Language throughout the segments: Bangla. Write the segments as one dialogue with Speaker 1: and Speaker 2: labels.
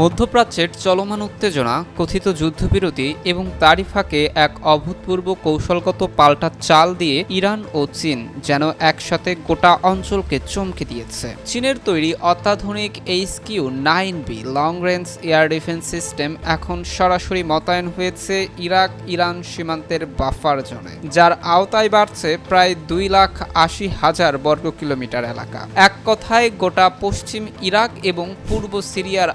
Speaker 1: মধ্যপ্রাচ্যের চলমান উত্তেজনা, কথিত যুদ্ধবিরতি এবং তারই ফাঁকে এক অভূতপূর্ব কৌশলগত পাল্টা চাল দিয়ে ইরান ও চীন যেন একসাথে গোটা অঞ্চলকে চমকে দিয়েছে। চীনের তৈরি অত্যাধুনিক H Q nine B long range air defence system এখন সরাসরি মোতায়েন হয়েছে ইরাক ইরান সীমান্তের বাফার জোনে, যার আওতায় বাড়ছে প্রায় দুই লাখ আশি হাজার বর্গ কিলোমিটার এলাকা। এক কথায়, গোটা পশ্চিম ইরাক এবং পূর্ব সিরিয়ার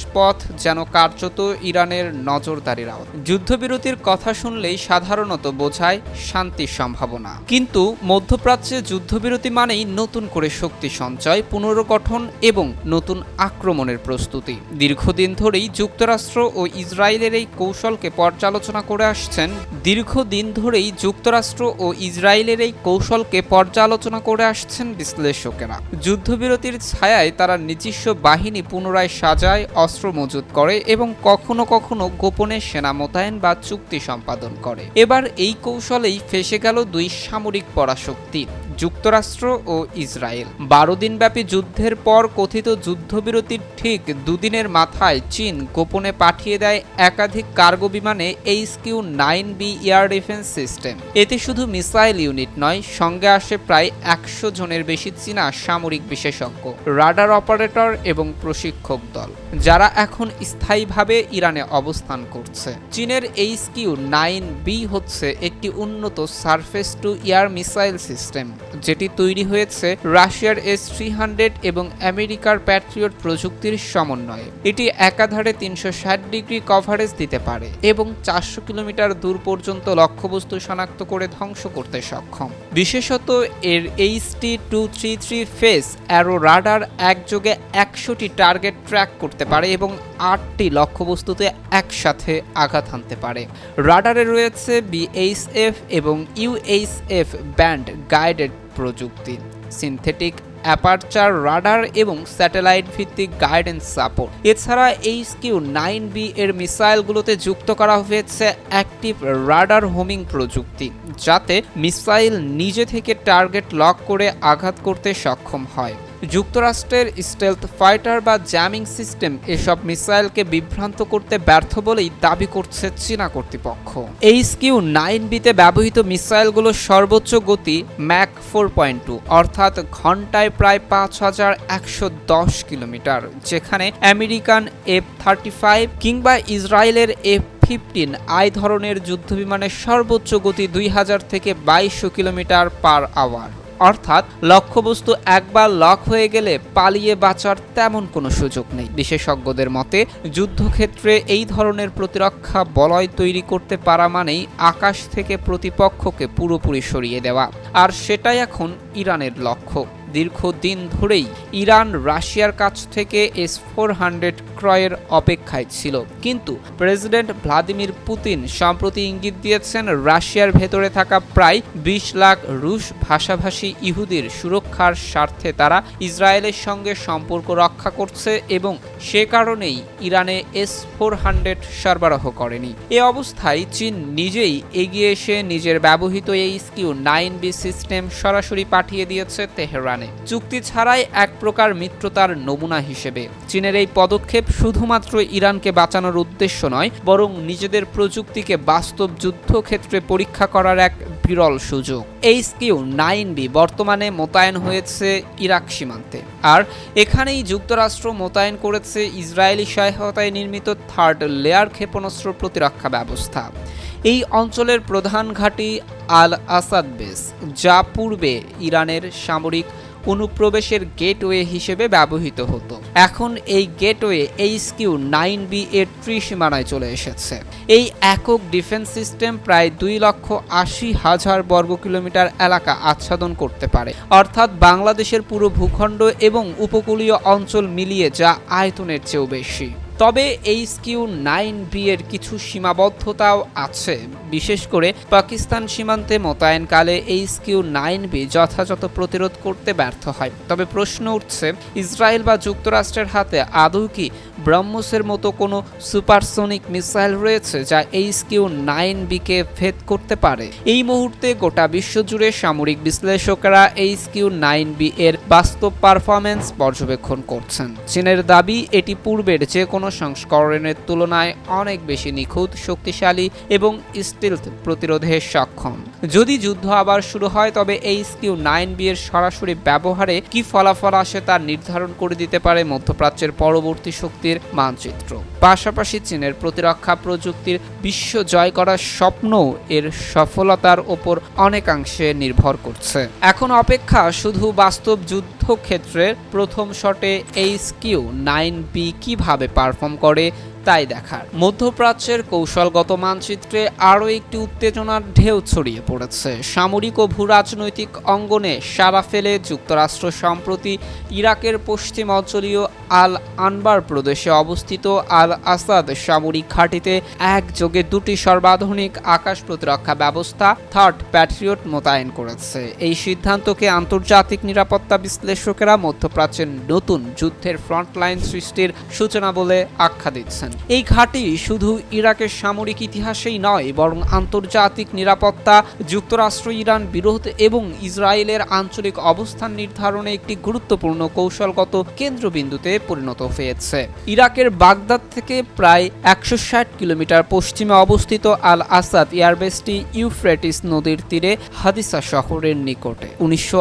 Speaker 1: আকাশপথ যেন কার্যত ইরানের নজরদারির আওত যুদ্ধবিরতির কথা শুনলেই সাধারণত বোঝায় শান্তির সম্ভাবনা। কিন্তু মধ্যপ্রাচ্যে যুদ্ধবিরতি মানেই নতুন করে শক্তি সঞ্চয়, পুনর্গঠন এবং নতুন আক্রমণের প্রস্তুতি। দীর্ঘদিন ধরেই যুক্তরাষ্ট্র ও ইসরায়েলের এই কৌশলকে পর্যালোচনা করে আসছেন। দীর্ঘদিন ধরেই যুক্তরাষ্ট্র ও ইসরায়েলের এই কৌশলকে পর্যালোচনা করে আসছেন বিশ্লেষকেরা। যুদ্ধবিরতির ছায়ায় তারা নিজস্ব বাহিনী পুনরায় সাজায় অস্ত্র মজুত করে এবং কখনো কখনো গোপনে সেনা মোতায়েন বা চুক্তি সম্পাদন করে। এবার এই কৌশলেই ফেসে গেল দুই সামরিক পরাশক্তি। যুক্তরাষ্ট্র ও ইসরায়েল। বারো দিনব্যাপী যুদ্ধের পর কথিত যুদ্ধবিরতির ঠিক দুদিনের মাথায় চীন গোপনে পাঠিয়ে দেয় একাধিক কার্গো বিমানে H Q nine B air defence system. এতে শুধু মিসাইল ইউনিট নয়, সঙ্গে আসে প্রায় একশো জনের বেশি চীনা সামরিক বিশেষজ্ঞ, রাডার অপারেটর এবং প্রশিক্ষক দল, যারা এখন স্থায়ীভাবে ইরানে অবস্থান করছে। চীনের এইচ কিউ নাইন বি হচ্ছে একটি উন্নত surface to air missile system. যেটি তৈরি হয়েছে রাশিয়ার এস থ্রি হান্ড্রেড এবং আমেরিকার প্যাট্রিয়ট প্রযুক্তির সমন্বয়ে। এটি একাধারে তিনশো ষাট ডিগ্রি কভারেজ দিতে পারে এবং চারশো কিলোমিটার দূর পর্যন্ত লক্ষ্যবস্তু শনাক্ত করে ধ্বংস করতে সক্ষম। বিশেষত এর H T two three three phase array radar একযোগে একশোটি টার্গেট ট্র্যাক করতে পারে এবং আটটি লক্ষ্যবস্তুতে একসাথে আঘাত হানতে পারে। রাডারে রয়েছে বিএইচএফ এবং ইউএইচএফ ব্যান্ড গাইডেড প্রযুক্তি সিনথেটিক অ্যাপারচার রাডার এবং স্যাটেলাইট ভিত্তিক গাইডেন্স সাপোর্ট এছাড়া এইচ কিউ নাইন বি এর মিসাইলগুলোতে যুক্ত করা হয়েছে অ্যাক্টিভ রাডার হোমিং প্রযুক্তি, যাতে মিসাইল নিজে থেকে টার্গেট লক করে আঘাত করতে সক্ষম হয়। যুক্তরাষ্ট্রের স্টেলথ ফাইটার বা জ্যামিং সিস্টেম এসব মিসাইলকে বিভ্রান্ত করতে ব্যর্থ বলেই দাবি করছে চীনা কর্তৃপক্ষ। এইচ কিউ নাইন বিতে ব্যবহৃত মিসাইলগুলোর সর্বোচ্চ গতি ম্যাক ফোর পয়েন্ট টু, অর্থাৎ ঘন্টায় প্রায় পাঁচ হাজার একশো দশ কিলোমিটার, যেখানে আমেরিকান এফ থার্টি ফাইভ কিংবা ইসরায়েলের এফ ফিফটিন আই ধরনের যুদ্ধবিমানের সর্বোচ্চ গতি দুই হাজার থেকে বাইশশো কিলোমিটার পার আওয়ার। অর্থাৎ লক্ষ্যবস্তু একবার লক হয়ে গেলে পালিয়ে বাঁচার তেমন কোনো সুযোগ নেই। বিশেষজ্ঞদের মতে, যুদ্ধক্ষেত্রে এই ধরনের প্রতিরক্ষা বলয় তৈরি করতে পারা মানেই আকাশ থেকে প্রতিপক্ষকে পুরোপুরি সরিয়ে দেওয়া। আর সেটাই এখন ইরানের লক্ষ্য। দীর্ঘদিন ধরেই ইরান রাশিয়ার কাছ থেকে এস ফোর হান্ড্রেড ক্রয়ের অপেক্ষায় ছিল। কিন্তু প্রেসিডেন্ট ভ্লাদিমির পুতিন সম্প্রতি ইঙ্গিত দিয়েছেন, রাশিয়ার ভেতরে থাকা প্রায় বিশ লাখ রুশ ভাষাভাষী ইহুদির সুরক্ষার স্বার্থে তারা ইসরায়েলের সঙ্গে সম্পর্ক রক্ষা করছে এবং সে কারণেই ইরানে এস ফোর হান্ড্রেড সরবরাহ করেনি। এ অবস্থায় চীন নিজেই এগিয়ে এসে নিজের ব্যবহৃত এই স্কিউ নাইন বি সিস্টেম সরাসরি পাঠিয়ে দিয়েছে তেহরান। ইরানে চুক্তি ছাড়াই এক প্রকার মিত্রতার নমুনা হিসেবে। চীনের এই পদক্ষেপ শুধুমাত্র ইরানকে বাঁচানোর উদ্দেশ্য নয়, বরং নিজেদের প্রযুক্তিকে বাস্তব যুদ্ধক্ষেত্রে পরীক্ষা করার এক বিরল সুযোগ। এইচ কিউ নাইন বি বর্তমানে মোতায়েন হয়েছে ইরাক সীমান্তে। আর এখানেই যুক্তরাষ্ট্র মোতায়েন করেছে ইসরায়েলি সহায়তায় নির্মিত থার্ড লেয়ার ক্ষেপণাস্ত্র প্রতিরক্ষা ব্যবস্থা। এই অঞ্চলের প্রধান ঘাঁটি আল আসাদ বেস, যা পূর্বে ইরানের সামরিক অনুপ্রবেশের গেটওয়ে হিসেবে ব্যবহৃত হতো। এখন এই gateway H Q nine B এর ত্রিসীমানায় চলে এসেছে। এই একক ডিফেন্স সিস্টেম প্রায় দুই লক্ষ আশি হাজার বর্গ কিলোমিটার এলাকা আচ্ছাদন করতে পারে। অর্থাৎ বাংলাদেশের পুরো ভূখণ্ড এবং উপকূলীয় অঞ্চল মিলিয়ে যা আয়তনের চেয়েও বেশি। তবে এই স্কিউ নাইন বি এর কিছু সীমাবদ্ধতাও আছে। বিশেষ করে পাকিস্তান সীমান্তে মোতায়েনকালে এই স্কিউ নাইন বি যথাযথ প্রতিরোধ করতে ব্যর্থ হয়। তবে প্রশ্ন উঠছে, ইসরায়েল বা যুক্তরাষ্ট্রের হাতে আদৌ কি ব্রহ্মসের মতো কোনো সুপারসোনিক মিসাইল রয়েছে যা এই স্কিউ নাইন বিকে ভেদ করতে পারে? এই মুহূর্তে গোটা বিশ্বজুড়ে সামরিক বিশ্লেষকরা এই স্কিউ নাইন বি এর বাস্তব পারফরমেন্স পর্যবেক্ষণ করছেন। চীনের দাবি, এটি পূর্বের যে কোনো সংস্করণের তুলনায় অনেক বেশি নিখুঁত, শক্তিশালী এবং স্টিলথ প্রতিরোধে সক্ষম। যদি যুদ্ধ আবার শুরু হয়, তবে এই স্কিউ নাইন বি এর সরাসরি ব্যবহারে কি ফলাফল আসে তা নির্ধারণ করে দিতে পারে মধ্যপ্রাচ্যের পরবর্তী শক্তির মানচিত্র। পাশাপাশি চীনের প্রতিরক্ষা প্রযুক্তির বিশ্ব জয় করার স্বপ্নও এর সফলতার ওপর অনেকাংশে নির্ভর করছে। এখন অপেক্ষা শুধু বাস্তব যুদ্ধক্ষেত্রে প্রথম শটে এইচ কিউ নাইন বি কীভাবে পারফর্ম করে তাই দেখার। মধ্যপ্রাচ্যের কৌশলগত মানচিত্রে আরও একটি উত্তেজনার ঢেউ ছড়িয়ে পড়েছে। সামরিক ও ভূরাজনৈতিক অঙ্গনে সারা ফেলে যুক্তরাষ্ট্র সম্প্রতি ইরাকের পশ্চিম অঞ্চলীয় আল আনবার প্রদেশে অবস্থিত আল আসাদ সামরিক ঘাঁটিতে একযোগে দুটি সর্বাধুনিক আকাশ প্রতিরক্ষা ব্যবস্থা থার্ড প্যাট্রিয়ট মোতায়েন করেছে। এই সিদ্ধান্তকে আন্তর্জাতিক নিরাপত্তা বিশ্লেষকেরা মধ্যপ্রাচ্যের নতুন যুদ্ধের ফ্রন্টলাইন সৃষ্টির সূচনা বলে আখ্যা দিচ্ছেন। এই ঘাঁটি শুধু ইরাকের সামরিক ইতিহাসেই নয়, বরং আন্তর্জাতিক নিরাপত্তা, যুক্তরাষ্ট্র, ইরান বিরোধ এবং ইসরায়েলের আঞ্চলিক অবস্থান নির্ধারণে একটি গুরুত্বপূর্ণ কৌশলগত কেন্দ্রবিন্দুতে পরিণত হয়েছে। ইরাকের বাগদাদ থেকে প্রায় একশো ষাট কিলোমিটার পশ্চিমে অবস্থিত আল আসাদ এয়ারবেসটি ইউফ্রেটিস নদীর তীরে হাদিসা শহরের নিকটে। উনিশশো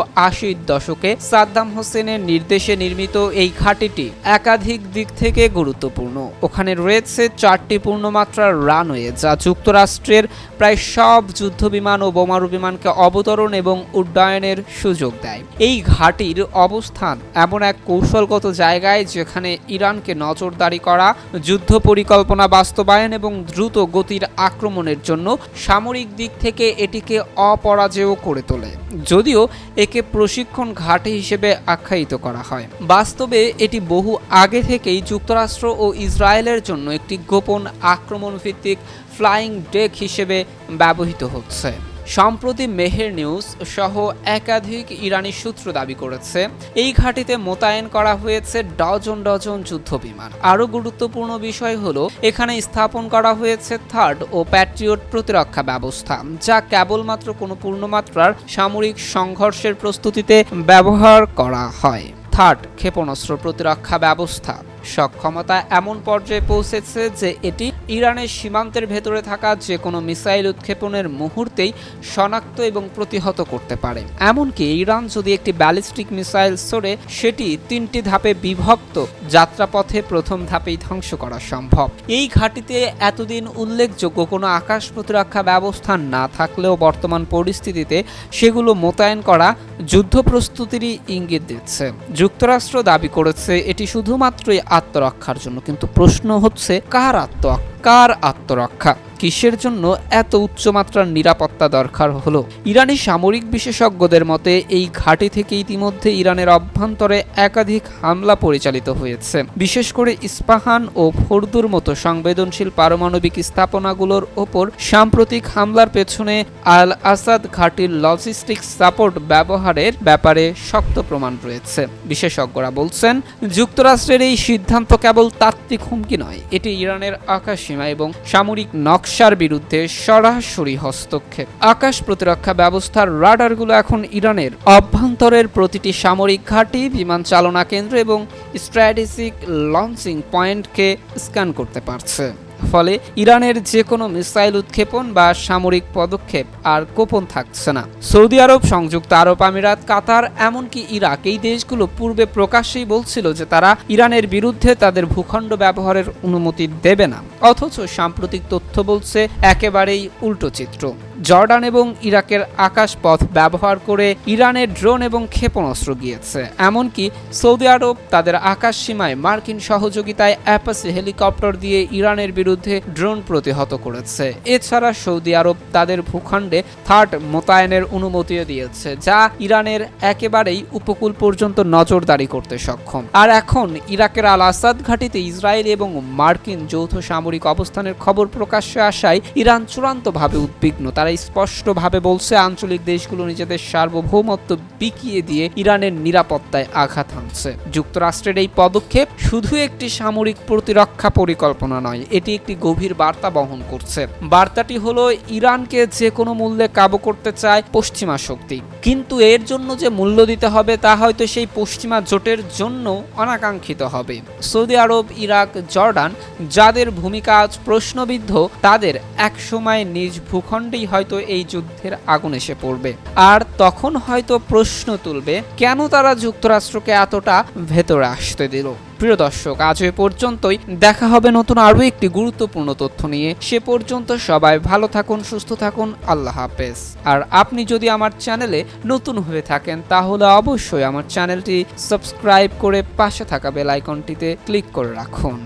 Speaker 1: দশকে সাদ্দাম হোসেনের নির্দেশে নির্মিত এই ঘাঁটিটি একাধিক দিক থেকে গুরুত্বপূর্ণ। ওখানে রয়েছে চারটি পূর্ণমাত্রার রানওয়ে, যা যুক্তরাষ্ট্রের প্রায় সব যুদ্ধ বিমান ও বোমারু বিমানকে অবতরণ এবং উড্ডয়নের সুযোগ দেয়। এই ঘাটির অবস্থান এমন এক কৌশলগত জায়গায় যেখানে ইরানকে নজরদারি করা, যুদ্ধ পরিকল্পনা বাস্তবায়ন এবং দ্রুত গতির আক্রমণের জন্য সামরিক দিক থেকে এটিকে অপরাজেয় করে তোলে, যদিও একে প্রশিক্ষণ ঘাটি হিসেবে আখ্যায়িত করা হয়। বাস্তবে এটি বহু আগে থেকেই যুক্তরাষ্ট্র ও ইসরায়েলের জন্য একটি গোপন আক্রমণ ভিত্তিক ফ্লাইং ডেক হিসেবে ব্যবহৃত হচ্ছে। সম্প্রতি মেহের নিউজ সহ একাধিক ইরানি সূত্র দাবি করেছে, এই ঘাঁটিতে মোতায়েন করা হয়েছে ডজন ডজন যুদ্ধ বিমান আরও গুরুত্বপূর্ণ বিষয় হল, এখানে স্থাপন করা হয়েছে থার্ড ও প্যাট্রিয়ট প্রতিরক্ষা ব্যবস্থা, যা কেবলমাত্র কোনো পূর্ণমাত্রার সামরিক সংঘর্ষের প্রস্তুতিতে ব্যবহার করা হয়। থার্ড ক্ষেপণাস্ত্র প্রতিরক্ষা ব্যবস্থা। সক্ষমতা এমন পর্যায়ে পৌঁছেছে যে এটি ইরানের সীমান্তের ভেতরে থাকা যে কোনো মিসাইল উৎক্ষেপণের মুহূর্তেই শনাক্ত এবং প্রতিহত করতে পারে। এমনকি ইরান যদি একটি ব্যালিস্টিক মিসাইল ছোড়ে সেটি তিনটি ধাপে বিভক্ত যাত্রাপথে প্রথম ধাপেই ধ্বংস করা সম্ভব। এই ঘাঁটিতে এতদিন উল্লেখযোগ্য কোনো আকাশ প্রতিরক্ষা ব্যবস্থা না থাকলেও বর্তমান পরিস্থিতিতে সেগুলো মোতায়েন করা যুদ্ধ প্রস্তুতিরই ইঙ্গিত দিচ্ছে। যুক্তরাষ্ট্র দাবি করেছে, এটি শুধুমাত্রই আত্মরক্ষার জন্য। কিন্তু প্রশ্ন হচ্ছে কার আত্ম কার আত্মরক্ষা? কিসের জন্য এত উচ্চমাত্রার নিরাপত্তা দরকার হলো? ইরানি সামরিক বিশেষজ্ঞদের মতে, এই ঘাঁটি থেকে ইতিমধ্যে ইরানের অভ্যন্তরে একাধিক হামলা পরিচালিত হয়েছে। বিশেষ করে ইস্পাহান ও ফোরদুর মতো সংবেদনশীল পারমাণবিক স্থাপনাগুলোর ওপর সাম্প্রতিক হামলার পেছনে আল আসাদ ঘাঁটির লজিস্টিক সাপোর্ট ব্যবহারের ব্যাপারে শক্ত প্রমাণ রয়েছে। বিশেষজ্ঞরা বলছেন, যুক্তরাষ্ট্রের এই সিদ্ধান্ত কেবল তাত্ত্বিক হুমকি নয়, এটি ইরানের আকাশ সীমা এবং সামরিক নকশার বিরুদ্ধে সরাসরি হস্তক্ষেপ। আকাশ প্রতিরক্ষা ব্যবস্থার রাডারগুলো এখন ইরানের অভ্যন্তরের প্রতিটি সামরিক ঘাঁটি, বিমান চালনা কেন্দ্র এবং স্ট্র্যাটেজিক লঞ্চিং পয়েন্টকে স্ক্যান করতে পারছে। ফলে ইরানের যে কোনো মিসাইল উৎক্ষেপণ বা সামরিক পদক্ষেপ আর গোপন থাকছে না। সৌদি আরব, সংযুক্ত আরব আমিরাত, কাতার, এমনকি ইরাক এই দেশগুলো পূর্বে প্রকাশ্যেই বলছিল যে তারা ইরানের বিরুদ্ধে তাদের ভূখণ্ড ব্যবহারের অনুমতি দেবে না। অথচ সাম্প্রতিক তথ্য বলছে একেবারেই উল্টো চিত্র। জর্ডান এবং ইরাকের আকাশপথ ব্যবহার করে ইরানের ড্রোন এবং ক্ষেপণাস্ত্র গিয়েছে। এমনকি সৌদি আরব তাদের আকাশ সীমায় মার্কিন সহযোগিতায় অ্যাপাসি হেলিকপ্টার দিয়ে ইরানের বিরুদ্ধে ড্রোন প্রতিহত করেছে। এছাড়া সৌদি আরব তাদের ভূখণ্ডে থার্ড মোতায়েনের অনুমতিও দিয়েছে, যা ইরানের একেবারেই উপকূল পর্যন্ত নজরদারি করতে সক্ষম। আর এখন ইরাকের আল আসাদ ঘাঁটিতে ইসরায়েল এবং মার্কিন যৌথ সামরিক অবস্থানের খবর প্রকাশ্যে আসায় ইরান চূড়ান্তভাবে উদ্বিগ্ন। তারা তারা স্পষ্টভাবে বলছে, আঞ্চলিক দেশগুলো নিজেদের সার্বভৌমত্ব বিকিয়ে দিয়ে ইরানের নিরাপত্তায় আঘাত হানছে। যুক্তরাষ্ট্রের এই পদক্ষেপ শুধু একটি সামরিক প্রতিরক্ষা পরিকল্পনা নয়, এটি একটি গভীর বার্তা বহন করছে। বার্তাটি হলো, ইরানকে যে কোনো মূল্যে কাবু করতে চায় পশ্চিমা শক্তি। কিন্তু এর জন্য যে মূল্য দিতে হবে, তা হয়তো সেই পশ্চিমা জোটের জন্য অনাকাঙ্ক্ষিত হবে। সৌদি আরব, ইরাক, জর্ডান, যাদের ভূমিকা আজ প্রশ্নবিদ্ধ, তাদের একসময় নিজ ভূখণ্ডেই হয়তো এই যুদ্ধের আগুন এসে পড়বে। আর তখন হয়তো প্রশ্ন তুলবে, কেন তারা যুক্তরাষ্ট্রকে এতটা ভেতরে আসতে দিল? প্রিয় দর্শক, আজ এ পর্যন্তই। দেখা হবে নতুন আরও একটি গুরুত্বপূর্ণ তথ্য নিয়ে। সে পর্যন্ত সবাই ভালো থাকুন, সুস্থ থাকুন, আল্লাহ হাফেজ। আর আপনি যদি আমার চ্যানেলে নতুন হয়ে থাকেন, তাহলে অবশ্যই আমার চ্যানেলটি সাবস্ক্রাইব করে পাশে থাকা বেল আইকনটিতে ক্লিক করে রাখুন।